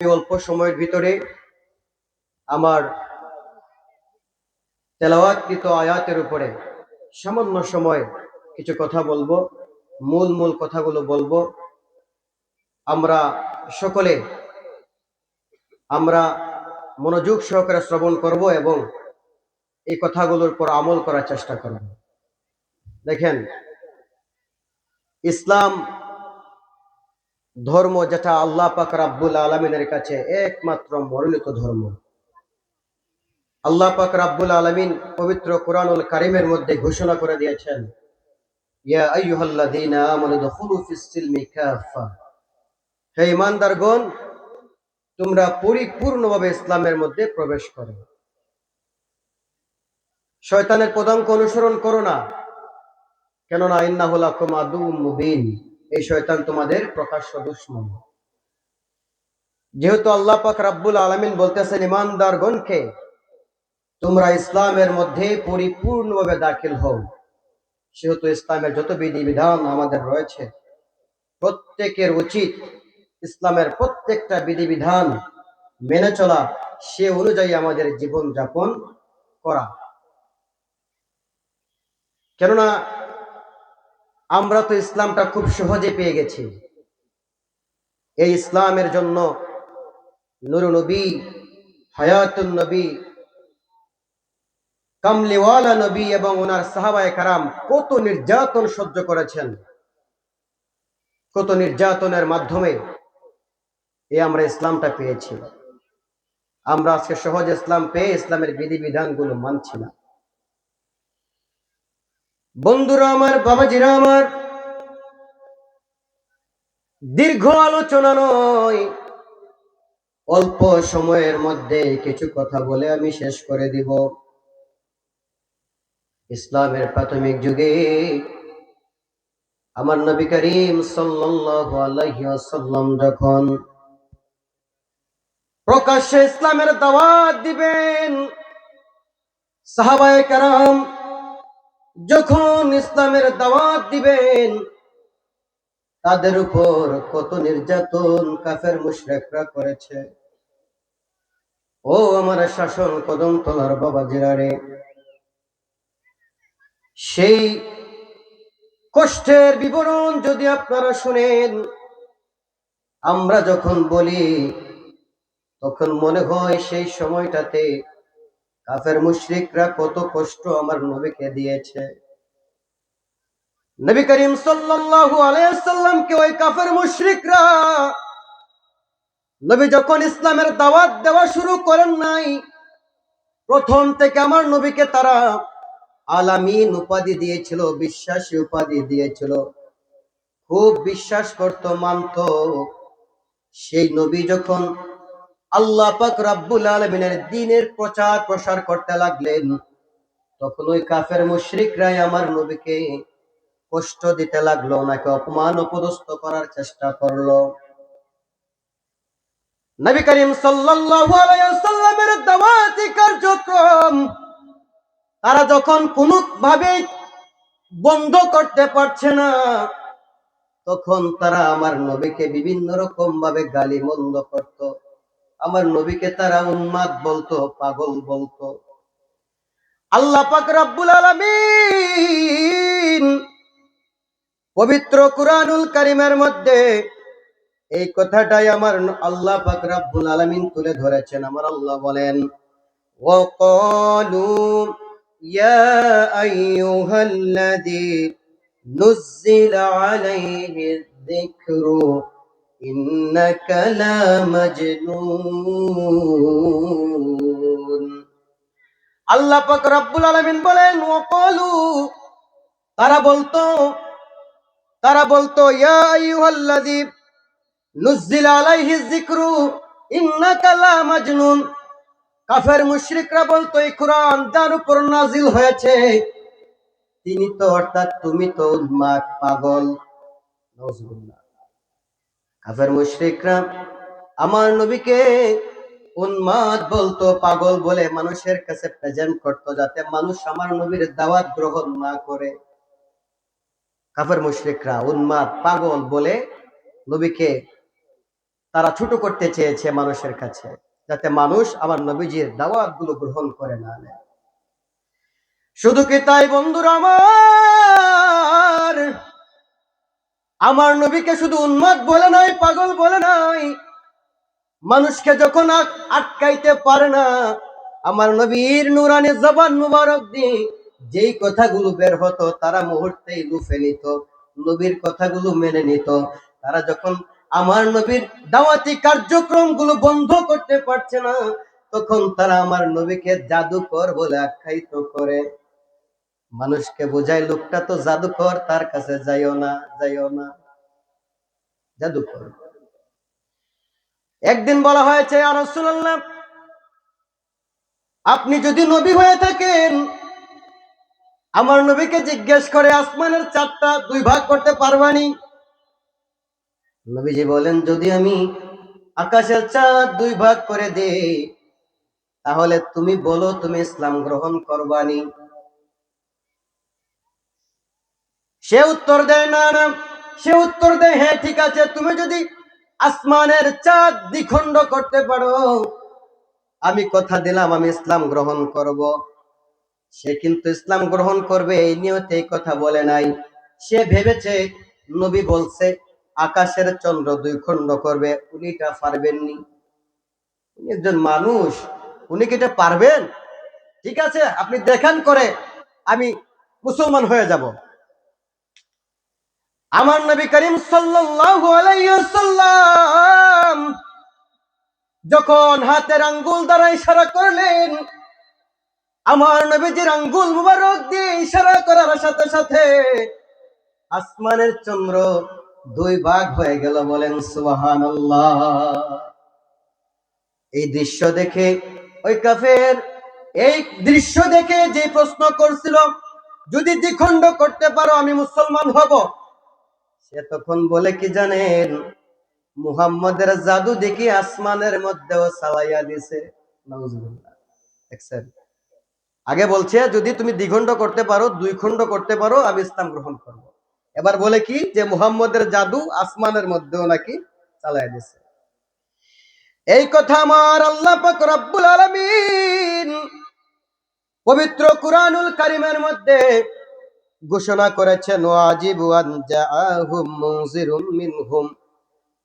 অল্প সময়ের ভিতরে আমার তেলাওয়াতকৃত আয়াতের উপরে সামান্য সময় কিছু কথা বলব, মূল মূল কথাগুলো বলব। আমরা সকলে, আমরা মনোযোগ সহকারে শ্রবণ করব এবং এই কথাগুলোর উপর আমল করার চেষ্টা করব। দেখেন, ইসলাম ধর্ম যেটা আল্লাহ পাক রাব্বুল আলমিনের কাছে একমাত্র মনোনীত ধর্ম। আল্লাহ পাক রাব্বুল আলমিন পবিত্র কোরআনুল কারিমের মধ্যে ঘোষণা করে দিয়েছেন হে ঈমানদারগণ, তোমরা পরিপূর্ণভাবে ইসলামের মধ্যে প্রবেশ করো। শয়তানের পদাঙ্ক অনুসরণ করো না, কেননা ইন্নাহুল লাকুম আদুউম মুবিন। এই শয়তান তোমাদের প্রকাশ্য দুশ্মন। যেহেতু আল্লাহ পাক রাব্বুল আলামিন বলতেছেন ইমানদারগণকে তোমরা ইসলামের মধ্যে পরিপূর্ণভাবে দাখিল হও। সেহেতু ইসলামের যত বিধিবিধান আমাদের রয়েছে, প্রত্যেকের উচিত ইসলামের প্রত্যেকটা বিধিবিধান মেনে চলা, সে অনুযায়ী আমাদের জীবন যাপন করা। কেননা আমরা তো ইসলামটা খুব সহজে পেয়ে গেছি। এই ইসলামের জন্য নুর নবী হায়াতুন নবী, কামলিওয়ালা নবী এবং ওনার সাহাবায়ে কারাম কত নির্যাতন সহ্য করেছেন। কত নির্যাতনের মাধ্যমে এ আমরা ইসলামটা পেয়েছি। আমরা আজকে সহজ ইসলাম পেয়ে ইসলামের বিধিবিধানগুলো মানছি না। বন্ধুরা আমার, বাবাজিরা আমার, দীর্ঘ আলোচনা নয়। অল্প সময়ের মধ্যে কিছু কথা বলে আমি শেষ করে দিব। ইসলামের প্রাথমিক যুগে আমার নবী করিম ওয়াসাল্লাম যখন প্রকাশ্যে ইসলামের দাওয়াত দিবেন, সাহাবায়ে কারাম যখন ইসলামের দাওয়াত দিবেন, তাদের উপর কত নির্যাতন কাফের মুশরিকরা করেছে। ও আমার শাসন কদম তোলার বাবা জিরারে সেই কষ্টের বিবরণ যদি আপনারা শুনেন, আমরা যখন বলি, তখন মনে হয় সেই সময়টাতে কাফের মুশরিকরা কত কষ্ট আমার নবীকে দিয়েছে। নবী করিম সাল্লাল্লাহু আলাইহি সাল্লামকে ওই কাফের মুশরিকরা নবী যখন ইসলামের দাওয়াত দেওয়া শুরু করেন নাই, প্রথম থেকে আমার নবীকে তারা আলামিন উপাধি দিয়েছিল, বিশ্বাসী উপাধি দিয়েছিল। খুব বিশ্বাস করত, মানত। সেই নবী যখন আল্লাহ পাক রাব্বুল আলমিনের দিনের প্রচার প্রসার করতে লাগলেন। তখন ওই কাফের মুশরিকরাই আমার নবীকে কষ্ট দিতে লাগল, ওনাকে অপমান অপদস্থ করার চেষ্টা করল। নবী করিম সাল্লাল্লাহু আলাইহি ওয়াসাল্লামের দাওয়াতি কার্যক্রম তারা যখন কোন ভাবে বন্ধ করতে পারছে না, তখন তারা আমার নবীকে বিভিন্ন রকম ভাবে গালি মন্দ করত। আমার নবীকে তারা উন্মাদ বলতো, পাগল বলতো। আল্লাহ পাক রাব্বুল আলামিন পবিত্র কুরআনুল কারীমের মধ্যে এই কথাটাই আমার আল্লাহ পাক রাব্বুল আলামিন তুলে ধরেছেন। আমার আল্লাহ বলেন, ওয়াকালু ইয়া আইয়ুহাল্লাযী নুজ্জিলা আলাইহি যিকরু। إنك لمجنون আল্লাহ পাক রব্বুল আলামিন বলেন ওয়াকালু তারা বলতো তারা বলতো ইয়া আইয়ুহাল্লাযী নুজ্জিলা আলাইহি যিকরু ইন্নাকা লা মাজনুন কাফের মুশরিকরা বলতো এই কোরআন যার উপর নাজিল হয়েছে তিনি তো অর্থাৎ তুমি তো উন্মাদ পাগল নাউজুবিল্লাহ কাফের মুশরিকরা, আমার নবীকে উন্মাদ বলতো, পাগল বলে মানুষের কাছে প্রেজেন্ট করতো যাতে মানুষ আমার নবীর দাওয়াত গ্রহণ না করে। কাফের মুশরিকরা উন্মাদ, পাগল বলে নবীকে তারা ছোট করতে চেয়েছে মানুষের কাছে, যাতে মানুষ আমার নবীজির দাওয়াতগুলো গ্রহণ করে না নেয়। শুধু কি তাই বন্ধুরা আমার? আমার নবীকে শুধু উন্মাদ বলে নাই, পাগল বলে নাই। মানুষকে যখন আটকাইতে পারে না, আমার নবীর নুরানি জবান মুবারক দিয়ে যেই কথাগুলো বের হতো, তারা মুহূর্তেই লুফে নিত, নবীর কথাগুলো মেনে নিত। তারা যখন আমার নবীর দাওয়াতি কার্যক্রমগুলো বন্ধ করতে পারছে না, তখন তারা আমার নবীকে জাদুকর বলে আখ্যায়িত করে। মানুষকে বোঝায়, লোকটা তো জাদুকর, তার কাছে যাইও না যাইও না। জাদুকর। একদিন বলা হয়েছে আর রাসূলুল্লাহ, আপনি যদি নবী হয়ে থাকেন, আমার নবীকে জিজ্ঞেস করে আসমানের চারটা দুই ভাগ করতে পারবানি? নবীজি বলেন, যদি আমি আকাশের চাঁদ দুই ভাগ করে দেই, তাহলে তুমি বলো তুমি ইসলাম গ্রহণ করবানি। সে উত্তর দেয় না না। সে উত্তর দেয় হ্যাঁ ঠিক আছে, তুমি যদি আসমানের চাঁদ দ্বিখণ্ড করতে পারো, আমি কথা দিলাম, আমি ইসলাম গ্রহণ করব। সে কিন্তু ইসলাম গ্রহণ করবে, এই নিয়তে এই কথা বলে নাই। সে ভেবেছে, নবী বলছে, আকাশের চন্দ্র দুই খণ্ড করবে উনি এটা পারবেননি। উনি একজন মানুষ, উনি কি এটা পারবেন? ঠিক আছে, আপনি দেখান করে, আমি মুসলমান হয়ে যাব। আমার নবী করিম ওয়াসাল্লাম যখন হাতের আঙ্গুল দ্বারা ইশারা করলেন, আমার নবীজির আঙ্গুল মুবারক দিয়ে ইশারা করার সাথে সাথে আসমানের চন্দ্র দুই ভাগ হয়ে গেল বলেন সুবহানাল্লাহ। এই দৃশ্য দেখে ওই কাফের এই দৃশ্য দেখে যে প্রশ্ন করছিল, যদি দ্বিখণ্ড করতে পারো, আমি মুসলমান হব। সে তখন বলে, কি জানেন, মুহাম্মদের জাদু দেখি আসমানের মধ্যেও চালাইয়া দিছে আগে বলছে, যদি তুমি দ্বিখণ্ড করতে পারো দুই খণ্ড করতে পারো, আমি ইসলাম গ্রহণ করব। এবার বলে কি, যে মুহাম্মদের জাদু আসমানের মধ্যেও নাকি চালাইয়া দিছে এই কথা আমার আল্লাহ পাক পবিত্র কুরআনুল কারীমের মধ্যে ঘোষণা করেছেন ওয়াজিবু আন জাআহুম মুনজিরুম মিনহুম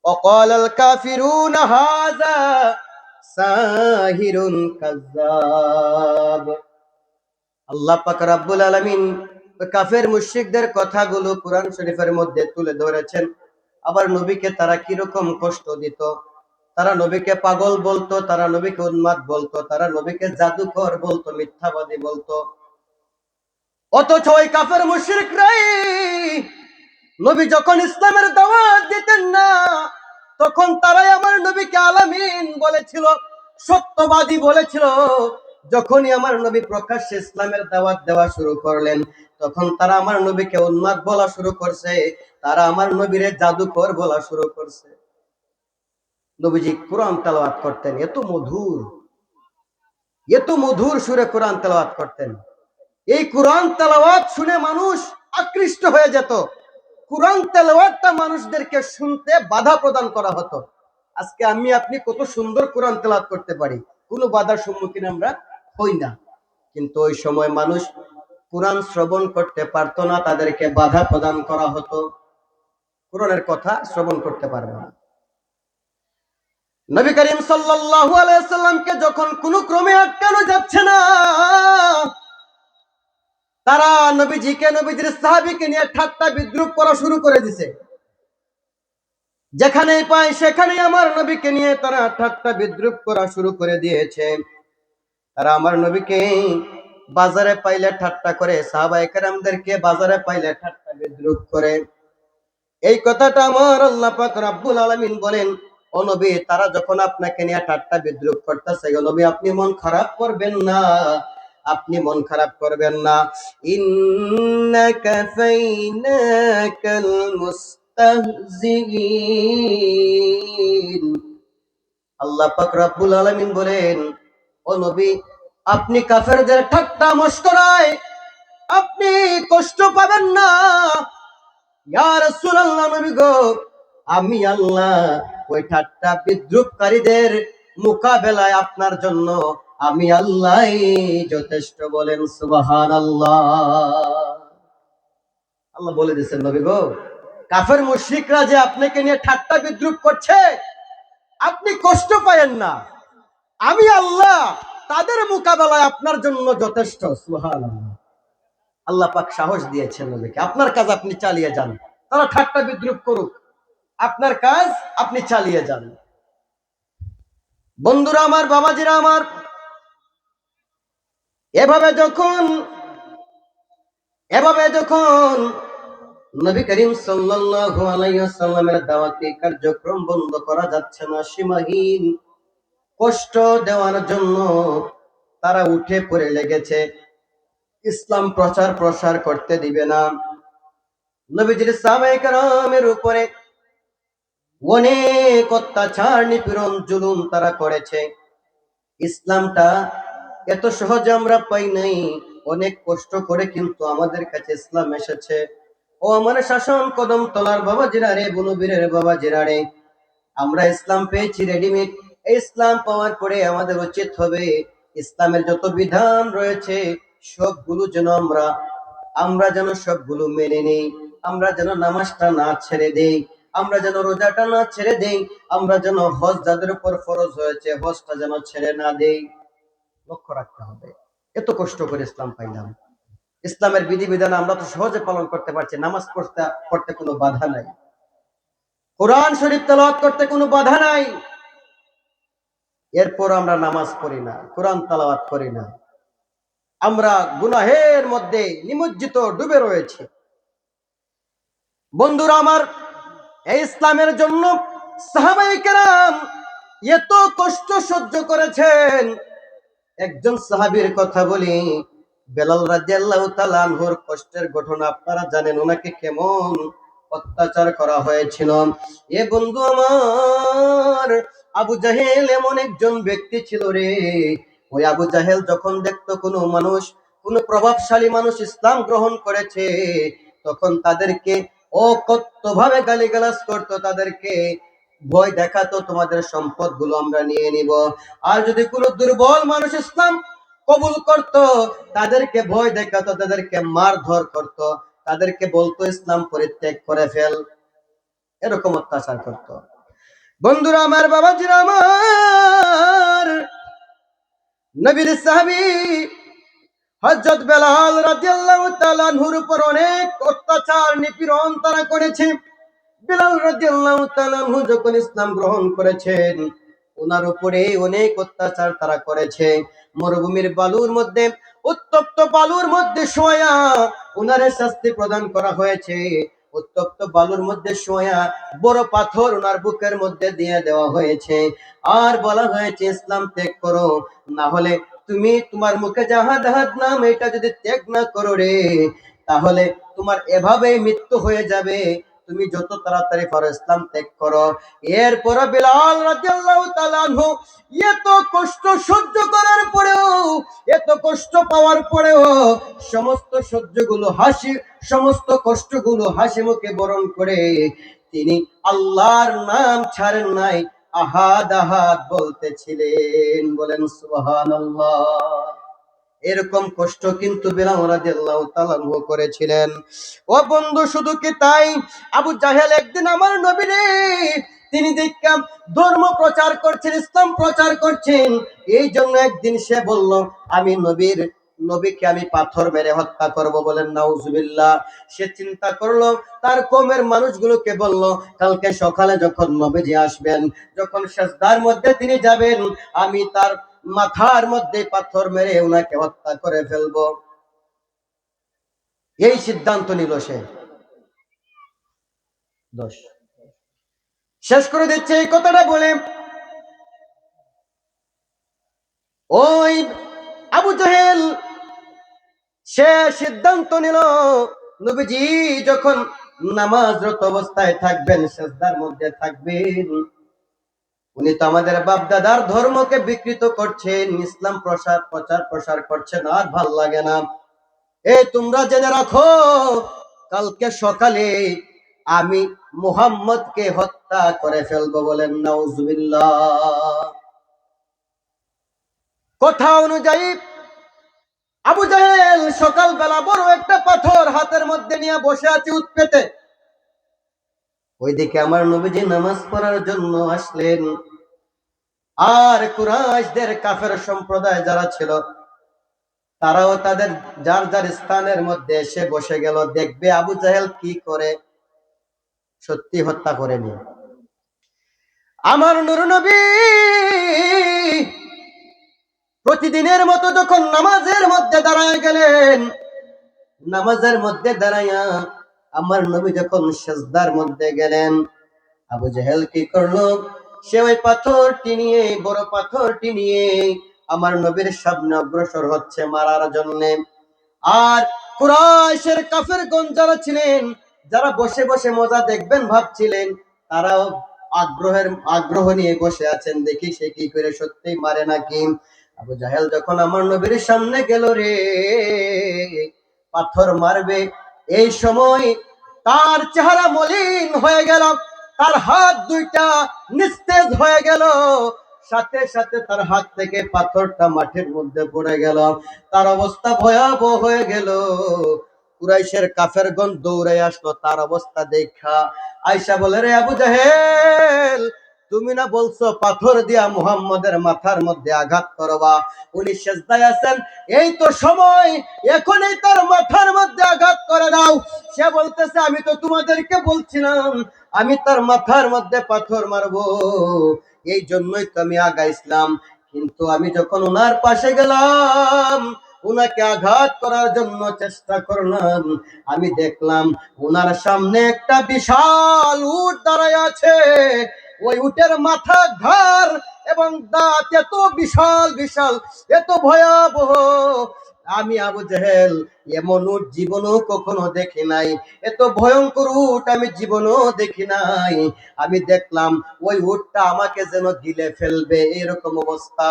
وقال الكافرون هذا ساحر كذاب আল্লাহ পাক রব্বুল আলামিন ওই কাফের মুশরিকদের কথাগুলো কোরআন শরীফের মধ্যে তুলে ধরেছেন আবার নবীকে তারা কিরকম কষ্ট দিত তারা নবীকে পাগল বলতো তারা নবীকে উন্মাদ বলতো তারা নবীকে জাদুকর বলতো মিথ্যাবাদী বলতো অথচ ওই কাফের মুশরিকরাই নবী যখন ইসলামের দাওয়াত দিতেন না, তখন তারাই আমার নবীকে আলামিন বলেছিল, সত্যবাদী বলেছিল। যখনই আমার নবী প্রকাশ্যে ইসলামের দাওয়াত দেওয়া শুরু করলেন, তখন তারা আমার নবীকে উন্মাদ বলা শুরু করছে, তারা আমার নবীরে জাদুকর বলা শুরু করছে। নবীজি কোরআন তেলাওয়াত করতেন, এত মধুর এত মধুর সুরে কোরআন তেলাওয়াত করতেন। এই কোরআন তেলাওয়াত শুনে মানুষ আকৃষ্ট হয়ে যেত। কোরআন তেলাওয়াতটা মানুষদেরকে শুনতে বাধা প্রদান করা হতো। আজকে আমি, আপনি কত সুন্দর কোরআন তেলাওয়াত করতে পারি। কোনো বাধার সম্মুখীন আমরা হই না। কিন্তু ওই সময় মানুষ কোরআন শ্রবণ করতে পারতো না, তাদেরকে বাধা প্রদান করা হতো। কোরআনের কথা শ্রবণ করতে পারবে না। নবী করিম সাল্লাল্লাহু আলাইহি সাল্লামকে যখন কোনো ক্রমে আটকানো যাচ্ছে না তারা নবীজিকে নবীজির সাহাবীকে নিয়ে ঠাট্টা বিদ্রুপ করা শুরু করে দিছে। যেখানেই পায় সেখানেই আমার নবীকে নিয়ে তারা ঠাট্টা বিদ্রুপ করা শুরু করে দিয়েছে। তারা আমার নবীকে বাজারে পাইলে ঠাট্টা করে কেরামদেরকে বাজারে পাইলে ঠাট্টা বিদ্রুপ করে। এই কথাটা আমার আল্লাহ পাক রব্বুল আলামিন বলেন, ও নবী, তারা যখন আপনাকে নিয়ে ঠাট্টা বিদ্রুপ করতেছে নবী, আপনি মন খারাপ করবেন না। আপনি মন খারাপ করবেন না। আল্লাহ পাক রব্বুল বলেন, ও নবী, আপনি কাফেরদের ঠাট্টা মস্করায় আপনি কষ্ট পাবেন না। ইয়া রাসূলুল্লাহ নবী গো, আমি আল্লাহ ওই ঠাট্টা বিদ্রুপকারীদের মোকাবেলায় আপনার জন্য আমি আল্লাহ যথেষ্ট বলেন সুবাহান আল্লাহ আল্লাহ বলে দিচ্ছেন নবী গো, কাফের মুশরিকরা যে আপনাকে নিয়ে ঠাট্টা বিদ্রুপ করছে, আপনি কষ্ট পায়েন না। আমি আল্লাহ তাদের মোকাবেলায় আপনার জন্য যথেষ্ট সুহান আল্লাহ পাক সাহস দিয়েছেন নবীকে। আপনার কাজ আপনি চালিয়ে যান। তারা ঠাট্টা বিদ্রুপ করুক। আপনার কাজ আপনি চালিয়ে যান। বন্ধুরা আমার, বাবাজিরা আমার এভাবে যখন এভাবে যখন নবী করিম সাল্লাল্লাহু আলাইহি ওয়াসাল্লামের দাওয়াতি কার্যক্রম বন্ধ করা যাচ্ছে না, সীমাহীন কষ্ট দেওয়ার জন্য তারা উঠে পড়ে লেগেছে। ইসলাম প্রচার প্রসার করতে দিবে না। নবীজির সাহাবায়ে উপরে অনেক অত্যাচার, নিপীড়ন, জুলুম তারা করেছে। ইসলামটা এত সহজে আমরা পাই নাই। অনেক কষ্ট করে কিন্তু আমাদের কাছে ইসলাম এসেছে। ও আমার শাসন কদম তলার বাবা জিরারে বনুবীরের বাবা জিরারে আমরা ইসলাম পেয়েছি রেডিমেড ইসলাম পাওয়ার পরে আমাদের উচিত হবে ইসলামের যত বিধান রয়েছে, সবগুলো যেন আমরা আমরা যেন সবগুলো মেনে নেই। আমরা যেন নামাজটা না ছেড়ে দেই। আমরা যেন রোজাটা না ছেড়ে দেই। আমরা যেন হজ যাদের উপর ফরজ হয়েছে, হজটা যেন ছেড়ে না দেই। লক্ষ্য রাখতে হবে। এত কষ্ট করে ইসলাম পাইলাম। ইসলামের বিধিবিধান আমরা তো সহজে পালন করতে পারছি, নামাজ পড়তে পড়তে কোনো বাধা নাই। কোরআন শরীফ তেলাওয়াত করতে কোনো বাধা নাই। এরপর আমরা নামাজ পড়ি না, কোরআন তেলাওয়াত করি না। আমরা গুনাহের মধ্যে নিমজ্জিত, ডুবে রয়েছে। বন্ধুরা আমার, এই ইসলামের জন্য সাহাবাই কেরাম এত কষ্ট সহ্য করেছেন। একজন সাহাবীর কথা বলি, বেলাল রাজিয়াল্লাহু কষ্টের ঘটনা আপনারা জানেন, ওনাকে কেমন অত্যাচার করা হয়েছিল। এ বন্ধু আমার, আবু জাহেল এমন একজন ব্যক্তি ছিল রে। ওই আবু জাহেল যখন দেখতো কোনো মানুষ, কোনো প্রভাবশালী মানুষ ইসলাম গ্রহণ করেছে, তখন তাদেরকে অকথ্য ভাবে গালিগালাজ করতো, তাদেরকে ভয় দেখাতো, তোমাদের সম্পদগুলো আমরা নিয়ে নিব। আর যদি কোনো দুর্বল মানুষ ইসলাম কবুল করত, তাদেরকে ভয় দেখাতো, তাদেরকে মারধর করত, তাদেরকে বলতো, ইসলাম পরিত্যাগ করে ফেল। এরকম অত্যাচার করত। বন্ধুরা আমার বাবাজিরা আমার নবীর সাহাবী হযরত বেলাল রাদিয়াল্লাহু তাআলা আনহুর উপর অনেক অত্যাচার নিপীড়ন তারা করেছে। বেলাল রাদিয়াল্লাহু তাআলা যখন ইসলাম গ্রহণ করেছেন ওনার উপরে অনেক অত্যাচার তারা করেছে। মরুভূমির বালুর মধ্যে, উত্তপ্ত বালুর মধ্যে শোয়া শাস্তি প্রদান করা হয়েছে। উত্তপ্ত বালুর মধ্যে শোয়া বড় পাথর ওনার বুকের মধ্যে দিয়ে দেওয়া হয়েছে। আর বলা হয়েছে, ইসলাম ত্যাগ করো, না হলে তুমি তোমার মুখে জাহাদ হাত নাম এটা যদি ত্যাগ না করো রে, তাহলে তোমার এভাবেই মৃত্যু হয়ে যাবে। তুমি যত তাড়াতাড়ি পারো ইসলাম ত্যাগ করো। এরপর বিলাল রাদিয়াল্লাহু তাআলা এত কষ্ট সহ্য করার পরেও, এত কষ্ট পাওয়ার পরেও সমস্ত সহ্যগুলো হাসি, সমস্ত কষ্টগুলো হাসি মুখে বরণ করে তিনি আল্লাহর নাম ছাড়েন নাই, আহাদ আহাদ বলতেছিলেন, বলেন সুবহানাল্লাহ। এরকম কষ্ট কিন্তু করেছিলেন। ও বন্ধু, শুধু কি তাই? আবু জাহেল একদিন আমার নবীরে তিনি দেখলাম ধর্ম প্রচার করছেন, ইসলাম প্রচার করছেন। এই জন্য একদিন সে বলল, আমি নবীর, নবীকে আমি পাথর মেরে হত্যা করব বলেন, নাউজুবিল্লাহ। সে চিন্তা করল, তার কমের মানুষগুলোকে বলল, কালকে সকালে যখন নবীজি আসবেন, যখন সেজদার মধ্যে তিনি যাবেন, আমি তার মাথার মধ্যে পাথর মেরে ওনাকে হত্যা করে ফেলব। এই সিদ্ধান্ত নিল সে। শেষ করে দিচ্ছে এই কথাটা বলে, ওই আবু জাহেল, সে সিদ্ধান্ত নিল, নবীজি যখন নামাজরত অবস্থায় থাকবেন, সেজদার মধ্যে থাকবেন। উনি তো আমাদের বাপ দাদার ধর্মকে বিকৃত করছেন, ইসলাম প্রসার, প্রচার প্রসার করছেন, আর ভালো লাগে না। এই তোমরা জেনে রাখো, কালকে সকালে আমি মুহাম্মদকে হত্যা করে ফেলব বলেন নাউজুবিল্লাহ। কথা অনুযায়ী আবু জাহেল সকালবেলা বড় একটা পাথর হাতের মধ্যে নিয়ে বসে আছে উৎপেতে। ওইদিকে আমার নবীজি নামাজ পড়ার জন্য আসলেন। আর কুরাইশদের কাফের সম্প্রদায় যারা ছিল, তারাও তাদের যার যার স্থানের মধ্যে এসে বসে গেল, দেখবে আবু জাহেল কি করে সত্যি হত্যা করেনি আমার নুর নবী প্রতিদিনের মতো যখন নামাজের মধ্যে দাঁড়ায় গেলেন, নামাজের মধ্যে দাঁড়াইয়া আমার নবী যখন সেজদার মধ্যে গেলেন, আবু জাহেল কি করল? সে ওই পাথরটি নিয়ে বড় পাথরটি নিয়ে আমার নবীর সামনে অগ্রসর হচ্ছে মারার জন্যে। আর কুরাইশের কাফের যারা ছিলেন, যারা বসে বসে মজা দেখবেন ভাবছিলেন, তারাও আগ্রহের, আগ্রহ নিয়ে বসে আছেন, দেখি সে কি করে সত্যি মারে নাকি? আবু জাহেল যখন আমার নবীর সামনে গেল রে, পাথর মারবে এই সময় তার চেহারা মলিন হয়ে গেল, তার হাত দুইটা নিস্তেজ হয়ে গেল, সাথে সাথে তার হাত থেকে পাথরটা মাঠের মধ্যে পড়ে গেল। তার অবস্থা ভয়াবহ হয়ে গেল। কুরাইশের কাফের গন দৌড়ে আসলো, তার অবস্থা দেখা। আয়সা বলে, রে আবু জাহেল তুমি না বলছো, পাথর দিয়া মুহাম্মদের মাথার মধ্যে আঘাত করবা। উনি সেজদায় আছেন, এই তো সময়, এখনই তার মাথার মধ্যে আঘাত করে দাও। সে বলতেছে, আমি তো তোমাদেরকে বলছিলাম, আমি তার মাথার মধ্যে পাথর মারবো। এই জন্যই তো আমি আগাইছিলাম কিন্তু আমি যখন ওনার পাশে গেলাম, উনাকে আঘাত করার জন্য চেষ্টা করলাম। আমি দেখলাম, উনার সামনে একটা বিশাল উট দাঁড়ায় আছে। ওই উটের মাথা ঘর এবং দাঁত এত বিশাল বিশাল, এত ভয়াবহ। আমি আবু জেহেল, এমন উট জীবনও কখনো দেখি নাই। এত ভয়ঙ্কর উট আমি জীবনও দেখি নাই। আমি দেখলাম ওই উটটা আমাকে যেন গিলে ফেলবে, এরকম অবস্থা।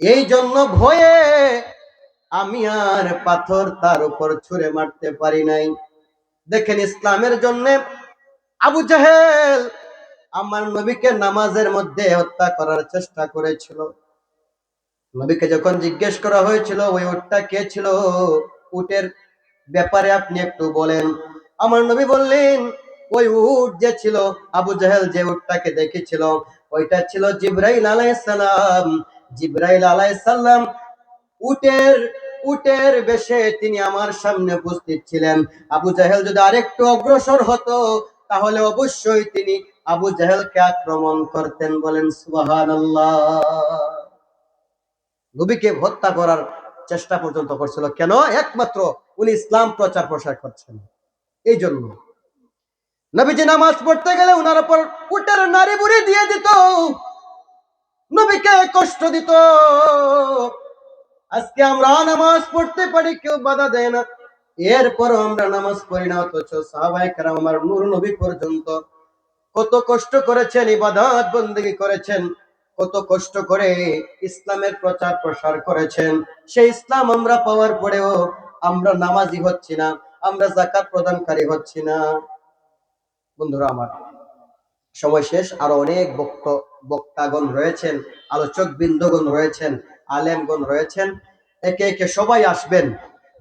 এই জন্য ভয়ে আমি আর পাথর তার উপর ছুঁড়ে মারতে পারি নাই। দেখেন ইসলামের জন্য আবু জাহেল আমার নবীকে নামাজের মধ্যে হত্যা করার চেষ্টা করেছিল। নবীকে যখন জিজ্ঞেস করা হয়েছিল, ওই উটটা কে ছিল? উটের ব্যাপারে আপনি একটু বলেন। আমার নবী বললেন, ওই উট যে ছিল, আবু জাহেল যে উটটাকে দেখেছিল, ওইটা ছিল জিব্রাইল আলাইসালাম জিব্রাইল আলাইসাল্লাম উটের উটের বেশে তিনি আমার সামনে উপস্থিত ছিলেন। আবু জাহেল যদি আরেকটু অগ্রসর হতো, তাহলে অবশ্যই তিনি আবু জাহেলকে আক্রমণ করতেন বলেন সুবাহান নবীকে হত্যা করার চেষ্টা পর্যন্ত করছিল। কেন? একমাত্র উনি ইসলাম প্রচার প্রসার করছেন। এই জন্য নবীজি নামাজ পড়তে গেলে উনার উপর উটের নারী বুড়ি দিয়ে দিত। নবীকে কষ্ট দিত। আজকে আমরা নামাজ পড়তে পারি, কেউ বাধা দেয় না। এরপর আমরা নামাজ পড়ি না, অথচ সাহাবাই কারাম আমার নূর নবী পর্যন্ত কত কষ্ট করেছেন, ইবাদত বন্দী করেছেন, কত কষ্ট করে ইসলামের প্রচার প্রসার করেছেন। সেই ইসলাম আমরা পাওয়ার পরেও আমরা নামাজি হচ্ছি না, আমরা জাকাত প্রদানকারী হচ্ছি না। বন্ধুরা আমার, সময় শেষ, আরও অনেক বক্ত, বক্তাগণ রয়েছেন আলোচক বৃন্দগণ রয়েছেন, আলেমগণ রয়েছেন, একে একে সবাই আসবেন।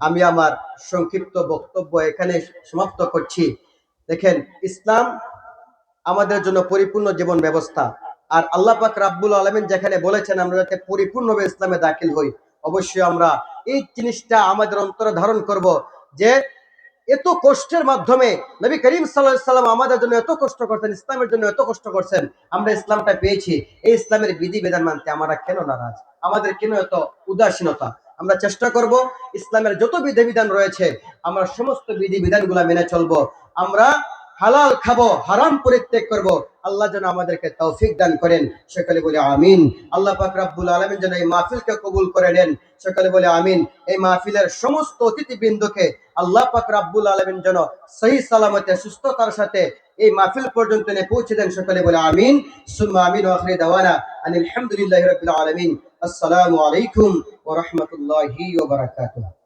আমি আমার সংক্ষিপ্ত বক্তব্য এখানে সমাপ্ত করছি। দেখেন, ইসলাম আমাদের জন্য পরিপূর্ণ জীবন ব্যবস্থা। আর আল্লাহ পাক রাব্বুল আলমিন যেখানে বলেছেন আমরা যাতে পরিপূর্ণভাবে ইসলামে দাখিল হই। অবশ্যই আমরা এই জিনিসটা আমাদের অন্তরে ধারণ করব যে এত কষ্টের মাধ্যমে নবী করিম সাল্লাম আমাদের জন্য এত কষ্ট করছেন, ইসলামের জন্য এত কষ্ট করছেন, আমরা ইসলামটা পেয়েছি। এই ইসলামের বিধি বিধান মানতে আমরা কেন নারাজ? আমাদের কেন এত উদাসীনতা? আমরা চেষ্টা করব ইসলামের যত বিধি বিধান রয়েছে, আমরা সমস্ত বিধি বিধানগুলা মেনে চলবো। আমরা হালাল খাব, হারাম পরিত্যাগ করব। আল্লাহ যেন আমাদেরকে তৌফিক দান করেন। সকালে বলে আমিন। আল্লাহ পাক রাব্বুল আলমিন যেন এই মাহফিলকে কবুল করে নেন। সকালে বলে আমিন। এই মাহফিলের সমস্ত অতিথিবৃন্দকে আল্লাহ পাক রাব্বুল আলমিন যেন সহি সালামতে, সুস্থতার সাথে এই মাহফিল পর্যন্ত এনে পৌঁছে দেন। সকালে বলে আমিন। সুম্মা আমিন ওয়াখরি দাওয়ানা আনিল হামদুলিল্লাহি রাব্বিল আলামিন। আসসালামু আলাইকুম ওয়া রাহমাতুল্লাহি ওয়া বারাকাতুহু।